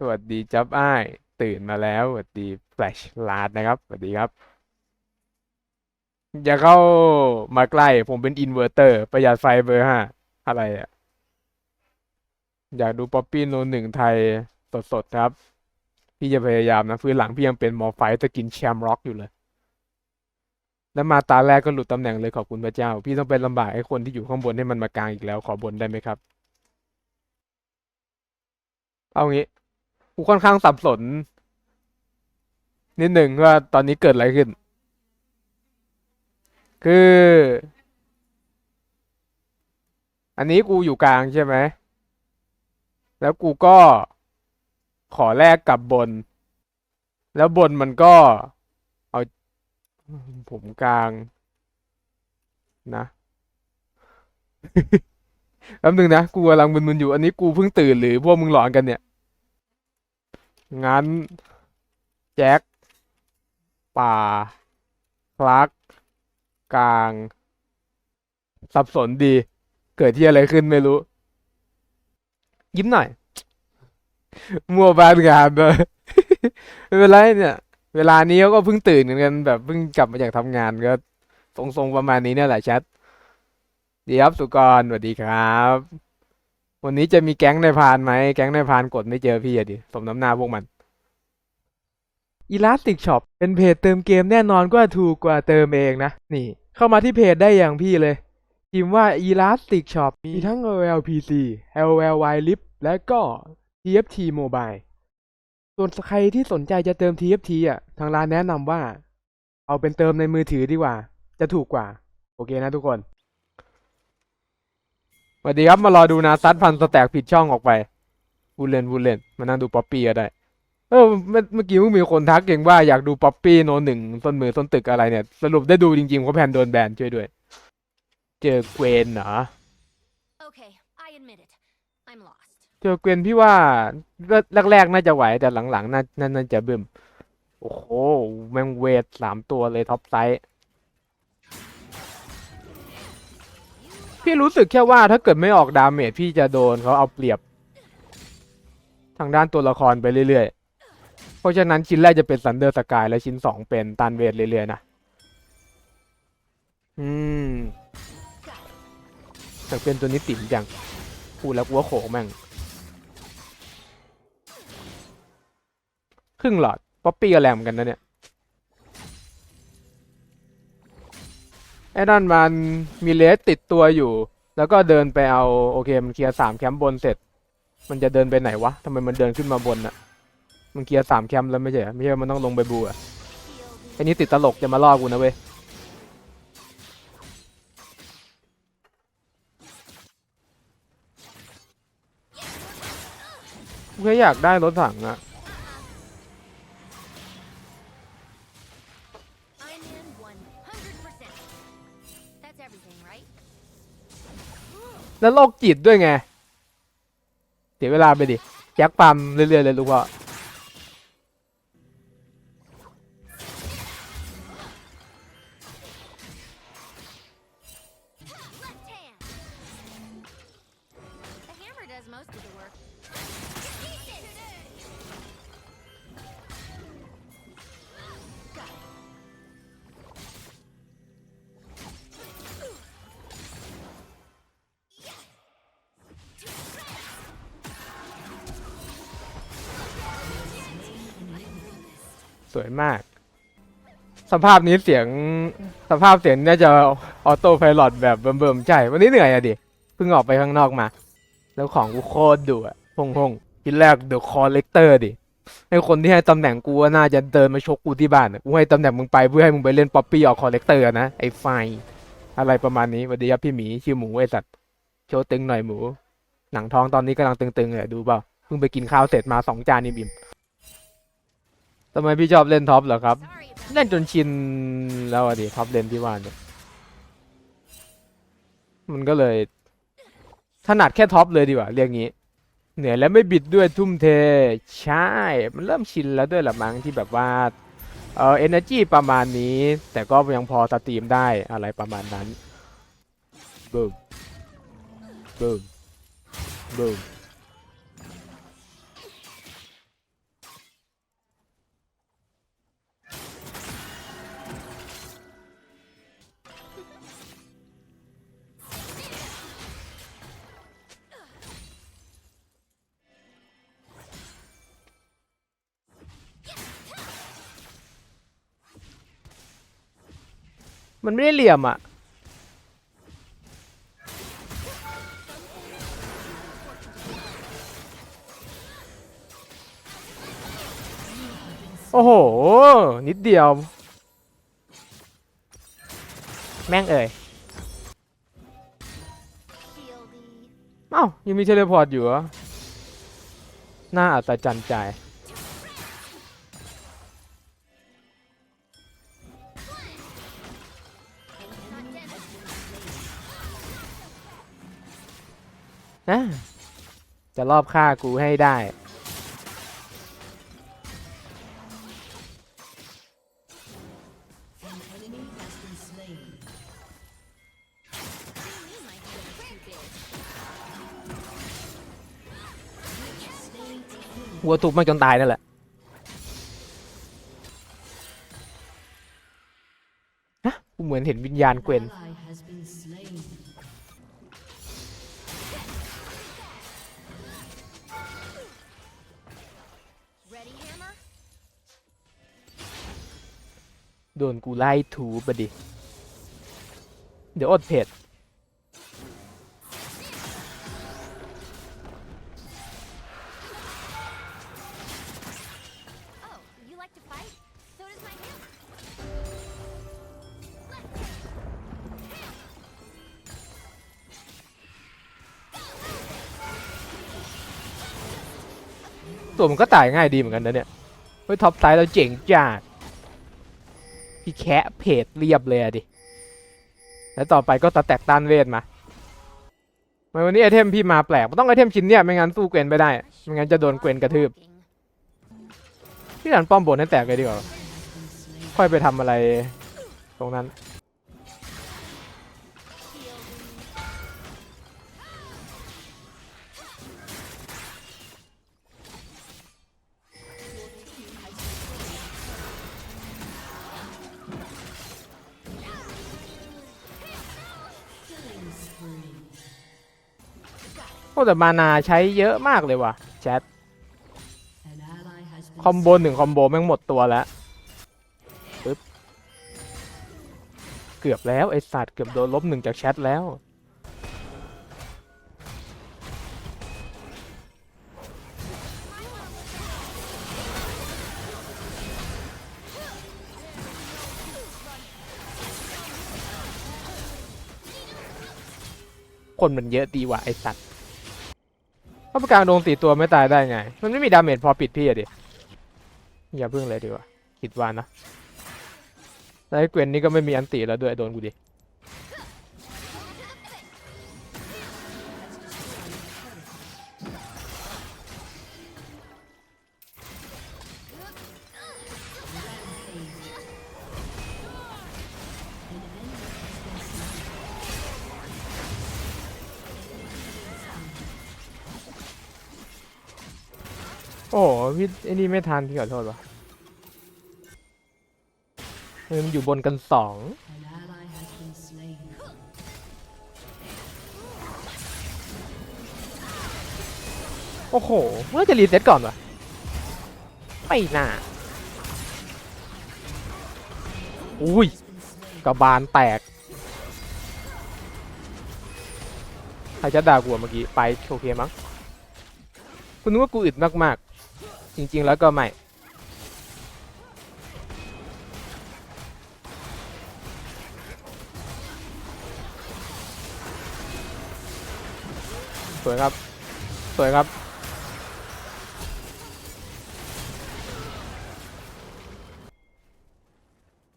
สวัสดีจับอ้ายตื่นมาแล้วสวัสดีแฟลชลาดนะครับสวัสดีครับ อย่าเข้ามาใกล้ ผมเป็นอินเวอร์เตอร์ ประหยัดไฟเบอร์ห้าอะไรอะอยากดูป๊อปปี้โนหนึ่งไทยสดๆครับ พี่จะพยายามนะพื้นหลังพี่ยังเป็นมอไฟต์จะกินแชมร็อกอยู่เลย แล้วมาตาแรกก็หลุดตำแหน่งเลยขอบคุณพระเจ้า พี่ต้องไปลำบากให้คนที่อยู่ข้างบนให้มันมากลางอีกแล้วขอบนได้ไหมครับ เอางี้ กูค่อนข้างสับสน นิดหนึ่งว่าตอนนี้เกิดอะไรขึ้น คือ อันนี้กูอยู่กลางใช่ไหม แล้วกูก็ขอแลกกับบน แล้วบนมันก็ เอาผมกลาง นะแป๊บนึงนะ กูกำลังมึนๆอยู่ อันนี้กูเพิ่งตื่นหรือพวกมึงหลอนกันเนี่ย งั้น แจ็ค ป่า คลัก กลาง สับสนดี เกิดที่อะไรขึ้นไม่รู้ ยิ้มหน่อย มัวบานงานเลยไม่เป็นไรเนี่ย เวลานี้เขาก็เพิ่งตื่นกันแบบเพิ่งกลับมาจากทำงานก็ทรงๆประมาณนี้เนี่ยแหละแชทดีครับสุกรสวัสดีครับ วันนี้จะมีแก๊งในพานไหม แก๊งในพานกดไม่เจอพี่อะดิ สมน้ำหน้าพวกมัน Elastic Shop เป็นเพจเติมเกมแน่นอนก็ถูกกว่าเติมเองนะ นี่ เข้ามาที่เพจได้อย่างพี่เลยพิมพ์ว่า Elastic Shop มีทั้ง LLPC LLY Lip และก็ TFT Mobile ส่วนใครที่สนใจจะเติม TFT อะ ทางร้านแนะนำว่า เอาเป็นเติมในมือถือดีกว่า จะถูกกว่า โอเคนะทุกคน สวัสดีครับมารอดูนาซัดพันสแต็กผิดช่องออกไปวูเลนวูเลนมานั่งดูป๊อปปี้ก็ได้ เออเมื่อเมื่อกี้เพิ่งมีคนทักเองว่าอยากดูป๊อปปี้โนหนึ่งต้นมือต้นตึกอะไรเนี่ย สรุปได้ดูจริงๆเพราะแพนโดนแบนช่วยด้วย เจอเกวนเหรอ Okay, I admit it. I'm lost. เจอเกวนพี่ว่าแรกๆน่าจะไหวแต่หลังๆน่าน่าน่าจะบึมโอ้โหแมงเวทสามตัวเลยท็อปไซส์ พี่รู้สึกแค่ว่าถ้าเกิดไม่ออกดาเมจพี่จะโดนเขาเอาเปรียบ ทางด้านตัวละครไปเรื่อยๆ เพราะฉะนั้นชิ้นแรกจะเป็นซันเดอร์สกายและชิ้นสองเป็นตันเวทเรื่อยๆนะ อืมแต่เป็นตัวนี้ติ๋มจังพูดแล้วกูว่าโขงแม่ง ครึ่งหลอดป๊อปปี้ก็แรงเหมือนกันนะเนี่ย ไอ้นั่นมันมีเลสติดตัวอยู่ แล้วก็เดินไปเอาโอเคมันเคลียร์สามแคมป์บนเสร็จ มันจะเดินไปไหนวะทำไมมันเดินขึ้นมาบนอะมันเคลียร์สามแคมป์แล้วไม่ใช่ไม่ใช่ว่ามันต้องลงไปบูอะไอ้นี่ติดตลกจะมาล่อกูนะเว้ยกูแค่อยากได้รถถังอะ แล้วโรคจิตด้วยไง เสียเวลาไปดิแจ็คปั๊มเรื่อยๆเลยลูกพ่อ สวยมาก สภาพนี้เสียงสภาพเสียงน่าจะออโต้ไพลอตแบบเบิ่มๆใช่ วันนี้เหนื่อยอะดิ เพิ่งออกไปข้างนอกมา แล้วของกูโคตรดุอะพงพงทีแรกเดอะคอเลกเตอร์ดิให้คนที่ให้ตำแหน่งกูน่าจะเดินมาชกกูที่บ้านอะกูให้ตำแหน่งมึงไปเพื่อให้มึงไปเล่นป๊อปปี้ออกคอเลกเตอร์นะไอไฟ อะไรประมาณนี้วัสดีครับพี่หมีชื่อหมูไอสัตว์โชว์ตึงหน่อยหมู หนังท้องตอนนี้กำลังตึงๆเลยดูเปล่าเพิ่งไปกินข้าวเสร็จมาสองจานนี่บิ่ม ทำไมพี่ชอบเล่นท็อปเหรอครับ Sorry about เล่นจนชินแล้วอะดิท็อปเลนที่ว่าเนี่ย มันก็เลยถนัดแค่ท็อปเลยดีกว่าเรียกงี้ เหนื่อยแล้วไม่บิดด้วยทุ่มเท ใช่ มันเริ่มชินแล้วด้วยละมั้งที่แบบว่า เออเอเนอร์จีประมาณนี้ แต่ก็ยังพอสตรีมได้อะไรประมาณนั้นบูมบูมบูม มันไม่ได้เหลี่ยมอะโอ้โห นิดเดียว แม่งเอ่ยเอ้ายังมีเทเลพอร์ตอยู่เหรอน่าอัศจรรย์ใจ นะ จะรอบฆ่ากูให้ได้ หัวถูกมันจนตายนั่นแหละฮะกูเหมือนเห็นวิญญาณเกวน โดนกูไล่ถูบดิ เดี๋ยวอดเผ็ด ตัวมันก็ตายง่ายดีเหมือนกันนะเนี่ย เฮ้ย ท็อปไซด์เราเจ๋งจัด พี่แคะเพจเรียบเลยดิ แล้วต่อไปก็ตะแตกต้านเวทมาทำไมวันนี้ไอเทมพี่มาแปลกมันต้องไอเทมชิ้นเนี่ยไม่งั้นสู้เกวนไม่ได้ ไม่งั้นจะโดนเกวนกระทืบ พี่ดันป้อมบนให้แตกเลยดีกว่า ค่อยไปทำอะไรตรงนั้น แต่มานาใช้เยอะมากเลยว่ะแชทคอมโบหนึ่งคอมโบแม่งหมดตัวแล้วปึ๊บเกือบแล้วไอสัตว์เกือบโดนลบหนึ่งจากแชทแล้วคนมันเยอะดีว่ะไอสัตว์ เพราะประการโดนตีตัวไม่ตายได้ไง มันไม่มีดาเมจพอปิดพี่อะดิ อย่าพึ่งเลยดีกว่าคิดว่านะแล้วไอ้เกวนนี่ก็ไม่มีอันตีแล้วด้วยโดนกูดิ พี่ไอ้นี่ไม่ทันพี่ขอโทษวะเออมันอยู่บนกันสองโอ้โหเมื่อจะรีเซ็ตก่อนวะไม่น่าอุ้ยกระบาลแตกใครจะด่ากูเมื่อกี้ ไปโอเคมั้งคุณนึกว่ากูอึดมากๆ จริง ๆ แล้วก็ไม่ สวยครับ สวยครับ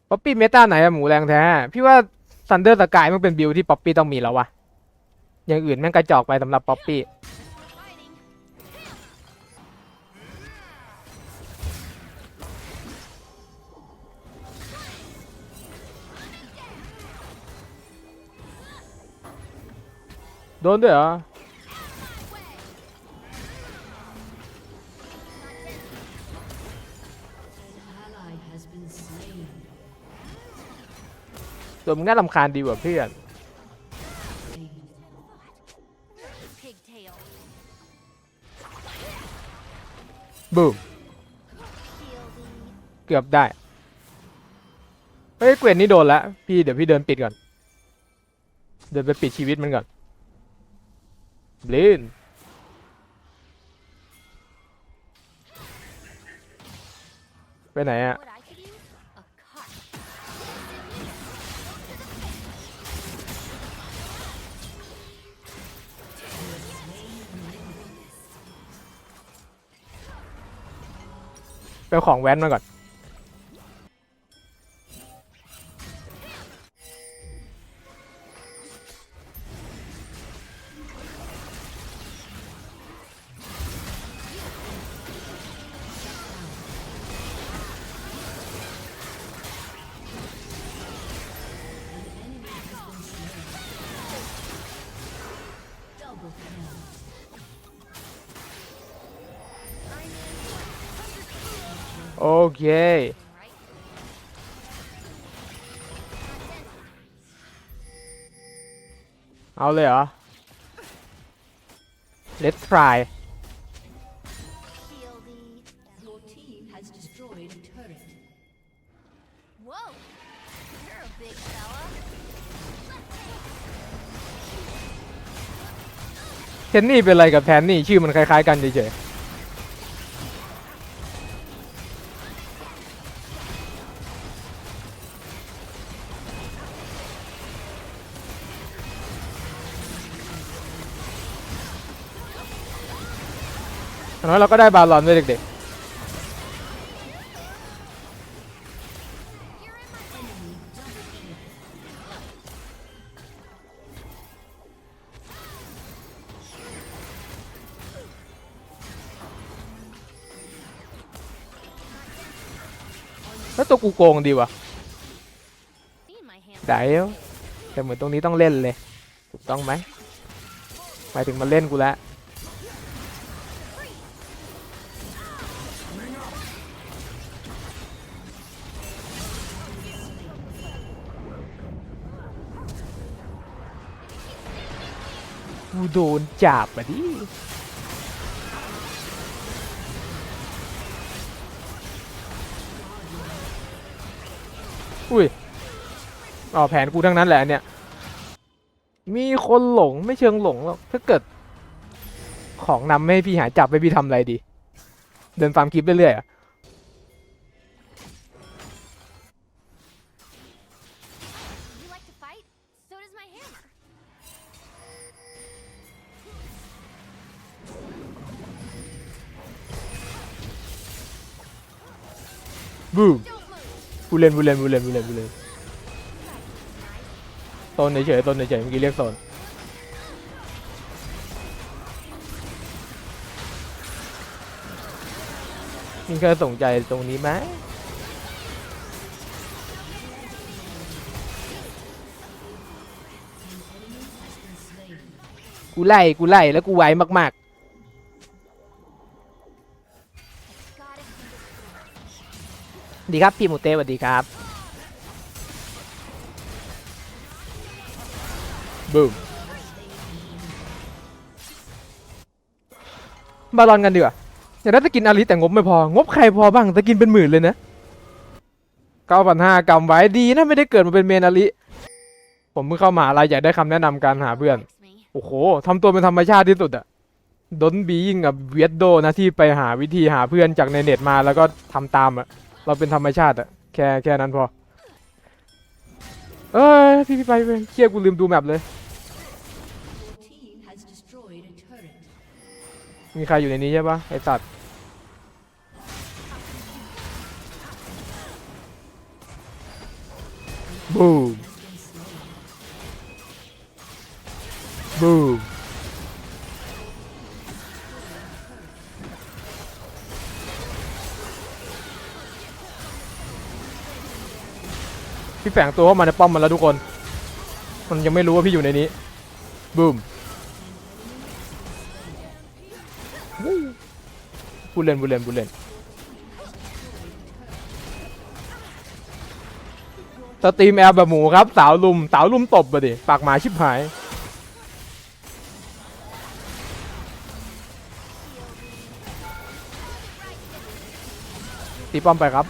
ป๊อปปี้เมตาไหนอะหมูแรงแท้ พี่ว่าซันเดอร์สกายมันเป็นบิลที่ป๊อปปี้ต้องมีแล้ววะอย่างอื่นแม่งกระจอกไปสำหรับป๊อปปี้ โดนด้วยเหรอ ตัวมึงน่าลำคาญดีกว่าเพื่อนบูมเกือบได้ไปฮ้ยเกวนนี่โดนแล้ว พี่เดี๋ยวพี่เดินปิดก่อน เดินไปปิดชีวิตมันก่อน บลินไปไหนอะไปของแว้นมาก่อน โอเค เอาเลยเหรอ Let's try เทนนี่เป็นอะไรกับแทนนี่ ชื่อมันคล้ายๆกันเฉยๆ อย่างน้อยเราก็ได้บาลอนด้วยเด็กๆ แล้วตัวกูโกงดีวะ Need my hand. เดี๋ยวแต่เหมือนตรงนี้ต้องเล่นเลย ถูกต้องไหมหมายถึงมาเล่นกูแล้ว กูโดนจับอะดิอุ้ยอ๋อแผนกูทั้งนั้นแหละเนี่ย มีคนหลงไม่เชิงหลงหรอก ถ้าเกิด ของนำไม่ให้พี่หาจับไปพี่ทำอะไรดี เดินฟาร์มคลิปเรื่อยๆอะ บูมบูเลนบูเลนบูเลนบูเลนบูเลนโซนเฉยๆโซนเฉยๆเมื่อกี้เรียกโซนมีใครสนใจตรงนี้ไหมกูไล่กูไล่แล้วกูไวมาก ดีครับพี่หมูเต้สวัสดีครับบูมบาลอนกันดีกว่าอยากได้สกินอาริแต่งบไม่พองบใครพอบ้างสกินเป็นหมื่นเลยนะเก้าพันห้ากำไว้ดีนะไม่ได้เกิดมาเป็นเมนอาริผมเพิ่งเข้ามหาลัยอยากได้คำแนะนำการหาเพื่อน Likes me. โอ้โหทำตัวเป็นธรรมชาติที่สุดอะดนบียิงกับเวียดโดนะที่ไปหาวิธีหาเพื่อนจากในเน็ตมาแล้วก็ทำตามอะ เราเป็นธรรมชาติอะแค่แค่นั้นพอ เอ้ยพี่พี่ไปไปเครียดกูลืมดูแมปเลย มีใครอยู่ในนี้ใช่ปะไอสัตว์บูมบูม แฝงตัวเข้ามาในป้อมมันแล้วทุกคน มันยังไม่รู้ว่าพี่อยู่ในนี้บูมพูเลนพูเลนพูเลนสตรีมแอลแบบหมูครับ สาวลุม สาวลุมตบไปดิปากหมาชิบหายตีป้อมไปครับ